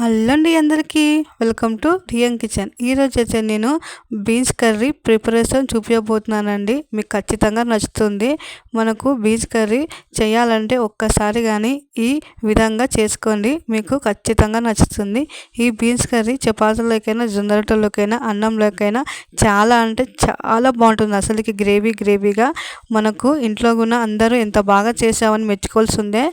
Hello అందరికీ. Welcome to Riyam kitchen. ఈరోజు అయితే నేను బీన్స్ కర్రీ ప్రిపరేషన్ చూపించబోతున్నానండి మీకు ఖచ్చితంగా నచ్చుతుంది. మనకు బీన్స్ కర్రీ చేయాలంటే ఒక్కసారి కానీ ఈ విధంగా చేసుకోండి. మీకు ఖచ్చితంగా నచ్చుతుంది. ఈ బీన్స్ కర్రీ చపాతీలోకైనా జొన్నరొట్టెలోకైనా అన్నంలోకైనా చాలా అంటే చాలా బాగుంటుంది. అసలుకి గ్రేవీ గ్రేవీగా మనకు ఇంట్లో కూడా అందరూ ఎంత బాగా చేసామని మెచ్చుకోవాల్సిందే.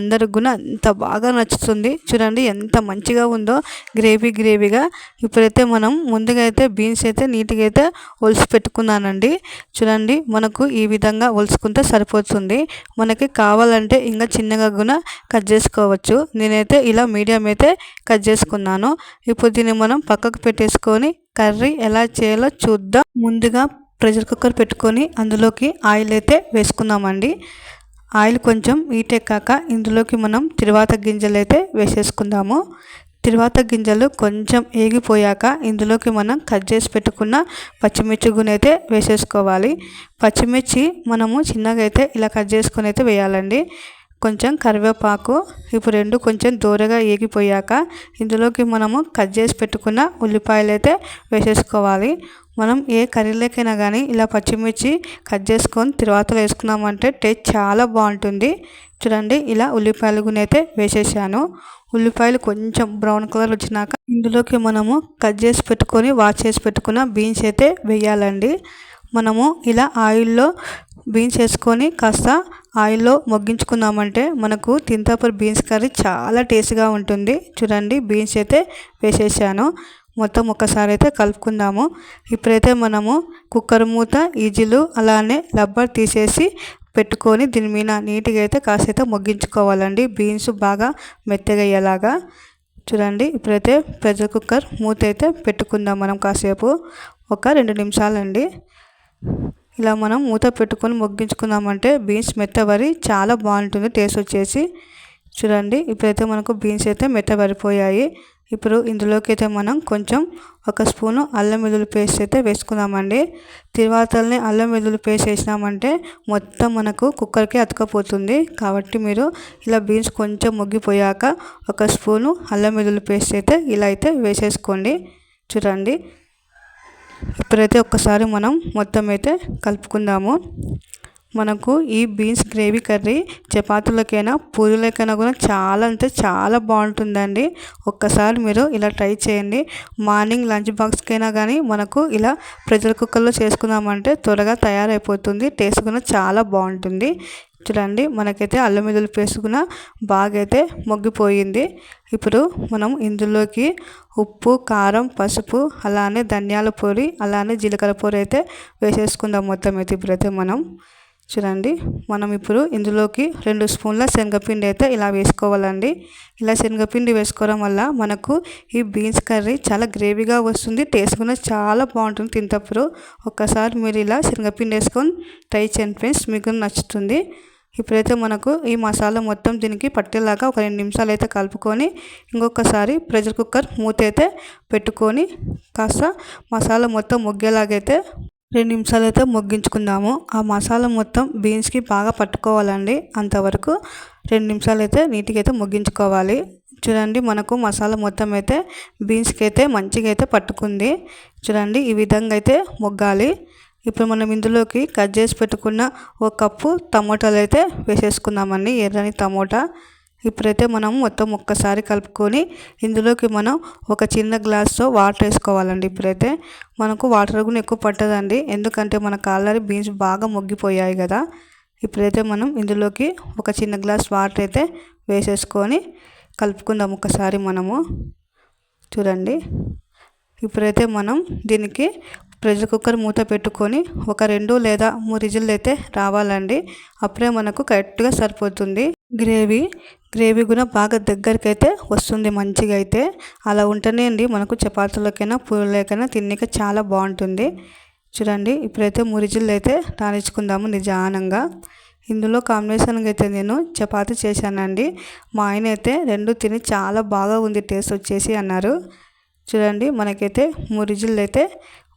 అందరికి కూడా అంత బాగా నచ్చుతుంది. చూడండి ఎంత మంచి మంచిగా ఉందో గ్రేవీ గ్రేవీగా ఇప్పుడైతే మనం ముందుగా అయితే బీన్స్ అయితే నీట్గా అయితే ఒలిసి పెట్టుకున్నానండి చూడండి మనకు ఈ విధంగా ఒలుసుకుంటే సరిపోతుంది. మనకి కావాలంటే ఇంకా చిన్నగా కూడా కట్ చేసుకోవచ్చు. నేనైతే ఇలా మీడియం అయితే కట్ చేసుకున్నాను. ఇప్పుడు దీన్ని మనం పక్కకు పెట్టేసుకొని కర్రీ ఎలా చేయాలో చూద్దాం. ముందుగా ప్రెషర్ కుక్కర్ పెట్టుకొని అందులోకి ఆయిల్ అయితే వేసుకుందామండి. ఆయిల్ కొంచెం ఈటెక్కాక ఇందులోకి మనం తిరువాత గింజలు అయితే వేసేసుకుందాము. తిరువాత గింజలు కొంచెం ఏగిపోయాక ఇందులోకి మనం కట్ చేసి పెట్టుకున్న పచ్చిమిర్చి అయితే వేసేసుకోవాలి. పచ్చిమిర్చి మనము చిన్నగా అయితే ఇలా కట్ చేసుకుని అయితే వేయాలండి. కొంచెం కరివేపాకు ఇప్పుడు రెండు కొంచెం దూరగా ఏగిపోయాక ఇందులోకి మనము కట్ చేసి పెట్టుకున్న ఉల్లిపాయలు అయితే వేసేసుకోవాలి. మనం ఏ కర్రీలోకైనా కానీ ఇలా పచ్చిమిర్చి కట్ చేసుకొని తర్వాత వేసుకున్నామంటే టేస్ట్ చాలా బాగుంటుంది. చూడండి ఇలా ఉల్లిపాయలు గునైతే వేసేసాను. ఉల్లిపాయలు కొంచెం బ్రౌన్ కలర్ వచ్చినాక ఇందులోకి మనము కట్ చేసి పెట్టుకొని వాష్ చేసి పెట్టుకున్న బీన్స్ అయితే వేయాలండి. మనము ఇలా ఆయిల్లో బీన్స్ వేసుకొని కాస్త ఆయిల్లో మొగ్గించుకున్నామంటే మనకు తింతాపర్ బీన్స్ కర్రీ చాలా టేస్ట్గా ఉంటుంది. చూడండి బీన్స్ అయితే వేసేసాను. మొత్తం ఒకసారి అయితే కలుపుకుందాము. ఇప్పుడైతే మనము కుక్కర్ మూత ఈజీలు అలానే రబ్బర్ తీసేసి పెట్టుకొని దీని మీద నీట్గా అయితే కాసేపు మొగ్గించుకోవాలండి. బీన్స్ బాగా మెత్తగా అయ్యేలాగా. చూడండి ఇప్పుడైతే ప్రెషర్ కుక్కర్ మూత అయితే పెట్టుకుందాం మనం కాసేపు. ఒక రెండు నిమిషాలండి. ఇలా మనం మూత పెట్టుకొని మొగ్గించుకున్నామంటే బీన్స్ మెత్తబడి చాలా బాగుంటుంది టేస్ట్ వచ్చేసి. చూడండి ఇప్పుడైతే మనకు బీన్స్ అయితే మెత్తబడిపోయాయి. ఇప్పుడు ఇందులోకి అయితే మనం కొంచెం ఒక స్పూను అల్లం వెల్లుల్లి పేస్ట్ అయితే వేసుకుందామండి. తిరువాతల్ని అల్లం వెల్లుల్లి పేస్ట్ వేసినామంటే మొత్తం మనకు కుక్కర్కి అతుకపోతుంది. కాబట్టి మీరు ఇలా బీన్స్ కొంచెం ముగ్గిపోయాక ఒక స్పూను అల్లం వెల్లుల్లి పేస్ట్ అయితే ఇలా అయితే వేసేసుకోండి. చూడండి ఇప్పుడైతే ఒక్కసారి మనం మొత్తం అయితే కలుపుకుందాము. మనకు ఈ బీన్స్ గ్రేవీ కర్రీ చపాతీలకైనా పూరీలకైనా కూడా చాలా అంటే చాలా బాగుంటుందండి. ఒక్కసారి మీరు ఇలా ట్రై చేయండి. మార్నింగ్ లంచ్ బాక్స్కైనా కానీ మనకు ఇలా ప్రెషర్ కుక్కర్లో చేసుకున్నామంటే త్వరగా తయారైపోతుంది. టేస్ట్ కూడా చాలా బాగుంటుంది. చూడండి మనకైతే అల్లం వెల్లుల్లి పేస్ట్ కూడా బాగా అయితే మొగ్గిపోయింది. ఇప్పుడు మనం ఇందులోకి ఉప్పు కారం పసుపు అలానే ధనియాల పొడి అలానే జీలకర్ర పొడి అయితే వేసేసుకుందాం మొత్తం అయితే ఇప్పుడైతే మనం. చూడండి. మనం ఇప్పుడు ఇందులోకి రెండు స్పూన్ల శనగపిండి అయితే ఇలా వేసుకోవాలండి. ఇలా శనగపిండి వేసుకోవడం వల్ల మనకు ఈ బీన్స్ కర్రీ చాలా గ్రేవీగా వస్తుంది. టేస్ట్ కూడా చాలా బాగుంటుంది తింటప్పుడు ఒక్కసారి మీరు ఇలా శనగపిండి వేసుకొని ట్రై చేయండి ఫ్రెండ్స్. మీకు నచ్చుతుంది. ఇప్పుడైతే మనకు ఈ మసాలా మొత్తం దీనికి పట్టేలాగా ఒక రెండు నిమిషాలు అయితే కలుపుకొని ఇంకొకసారి ప్రెషర్ కుక్కర్ మూత అయితే పెట్టుకొని కాస్త మసాలా మొత్తం మొగ్గేలాగైతే రెండు నిమిషాలు అయితే మొగ్గించుకుందాము. ఆ మసాలా మొత్తం బీన్స్కి బాగా పట్టుకోవాలండి. అంతవరకు రెండు నిమిషాలు అయితే నీట్గా అయితే మొగ్గించుకోవాలి. చూడండి మనకు మసాలా మొత్తం అయితే బీన్స్కి అయితే మంచిగా అయితే పట్టుకుంది. చూడండి ఈ విధంగా అయితే మొగ్గాలి. ఇప్పుడు మనం ఇందులోకి కట్ చేసి పెట్టుకున్న ఒక కప్పు టమోటాలు అయితే వేసేసుకుందామండి. ఎర్రని టమోటా. ఇప్పుడైతే మనం మొత్తం ఒక్కసారి కలుపుకొని ఇందులోకి మనం ఒక చిన్న గ్లాస్తో వాటర్ వేసుకోవాలండి ఇప్పుడైతే. మనకు వాటర్ కూడా ఎక్కువ పట్టదండి. ఎందుకంటే మనకు ఆల్రెడీ బీన్స్ బాగా మొగ్గిపోయాయి కదా. ఇప్పుడైతే మనం ఇందులోకి ఒక చిన్న గ్లాస్ వాటర్ అయితే వేసేసుకొని కలుపుకుందాం ఒకసారి మనము. చూడండి. ఇప్పుడైతే మనం దీనికి ప్రెషర్ కుక్కర్ మూత పెట్టుకొని ఒక రెండు లేదా మూడు రిజిల్లు అయితే రావాలండి. అప్పుడే మనకు కరెక్ట్గా సరిపోతుంది. గ్రేవీ గ్రేవీ కూడా బాగా దగ్గరికి అయితే వస్తుంది మంచిగా అయితే అలా ఉంటేనే అండి మనకు చపాతీలకైనా పూలకైనా తిన్నక చాలా బాగుంటుంది. చూడండి ఇప్పుడైతే మురిజిల్లు అయితే రాణించుకుందాము నిజానంగా ఇందులో కాంబినేషన్గా అయితే నేను చపాతీ చేశానండి. మా ఆయన అయితే రెండు తిని చాలా బాగా ఉంది టేస్ట్ వచ్చేసి అన్నారు. చూడండి మనకైతే మురిజిల్లు అయితే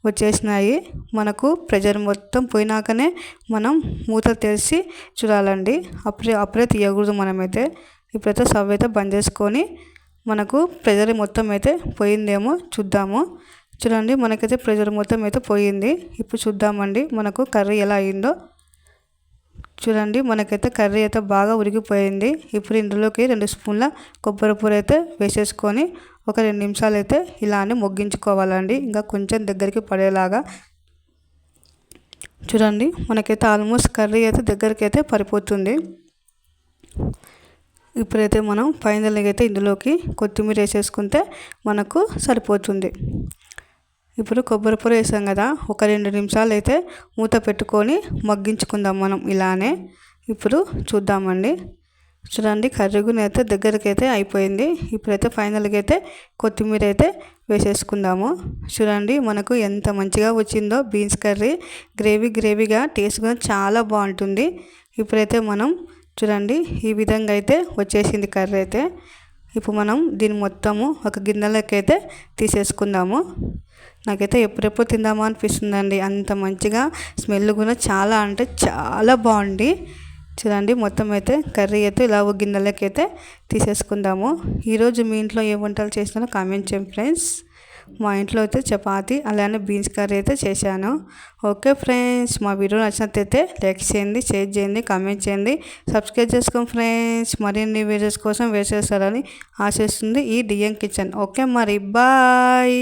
వచ్చేసినాయి. మనకు ప్రెజర్ మొత్తం పోయినాకనే మనం మూత తెరిచి చూడాలండి. అప్పుడే అప్పుడే తీయకూడదు మనమైతే. ఇప్పుడైతే స్టవ్ అయితే బంద్ చేసుకొని మనకు ప్రెజర్ మొత్తం అయితే పోయిందేమో చూద్దాము. చూడండి మనకైతే ప్రెజర్ మొత్తం అయితే పోయింది. ఇప్పుడు చూద్దామండి మనకు కర్రీ ఎలా అయిందో. చూడండి మనకైతే కర్రీ అయితే బాగా ఉరిగిపోయింది ఇప్పుడు ఇందులోకి రెండు స్పూన్ల కొబ్బరి పూర అయితే వేసేసుకొని ఒక రెండు నిమిషాలు అయితే ఇలానే మొగ్గించుకోవాలండి. ఇంకా కొంచెం దగ్గరికి పడేలాగా. చూడండి మనకైతే ఆల్మోస్ట్ కర్రీ అయితే దగ్గరికి అయితే పడిపోతుంది ఇప్పుడైతే మనం ఫైనల్గా అయితే ఇందులోకి కొత్తిమీర వేసేసుకుంటే మనకు సరిపోతుంది. ఇప్పుడు కొబ్బరి పొడి వేసాం కదా ఒక రెండు నిమిషాలు అయితే మూత పెట్టుకొని మగ్గించుకుందాం మనం ఇలానే. ఇప్పుడు చూద్దామండి. చూడండి కర్రీ అయితే దగ్గరికి అయితే అయిపోయింది. ఇప్పుడైతే ఫైనల్గా అయితే కొత్తిమీర అయితే వేసేసుకుందాము. చూడండి మనకు ఎంత మంచిగా వచ్చిందో బీన్స్ కర్రీ. గ్రేవీ గ్రేవీగా టేస్ట్ కూడా చాలా బాగుంటుంది. ఇప్పుడైతే మనం చూడండి ఈ విధంగా అయితే వచ్చేసింది కర్రీ అయితే. ఇప్పుడు మనం దీన్ని మొత్తము ఒక గిన్నెలోకి అయితే తీసేసుకుందాము. నాకైతే ఎప్పుడెప్పుడు తిందామా అనిపిస్తుందండి. అంత మంచిగా స్మెల్ కూడా చాలా అంటే చాలా బాగుంది. చూడండి మొత్తం అయితే కర్రీ అయితే ఇలా ఒక గిన్నెలకి అయితే తీసేసుకుందాము. ఈరోజు మీ ఇంట్లో ఏ వంటలు చేసినారో కామెంట్ చేయండి ఫ్రెండ్స్. మా ఇంట్లో అయితే చపాతి అలానే బీన్స్ కర్రీ అయితే చేశాను. ఓకే ఫ్రెండ్స్ మా వీడియో నచ్చినట్లయితే లైక్ చేయండి షేర్ చేయండి కామెంట్ చేయండి. సబ్స్క్రైబ్ చేసుకోండి ఫ్రెండ్స్. మరిన్ని వీడియోస్ కోసం వేసేస్తారని ఆశిస్తుంది ఈ డిఎం కిచెన్. ఓకే మరి బాయ్.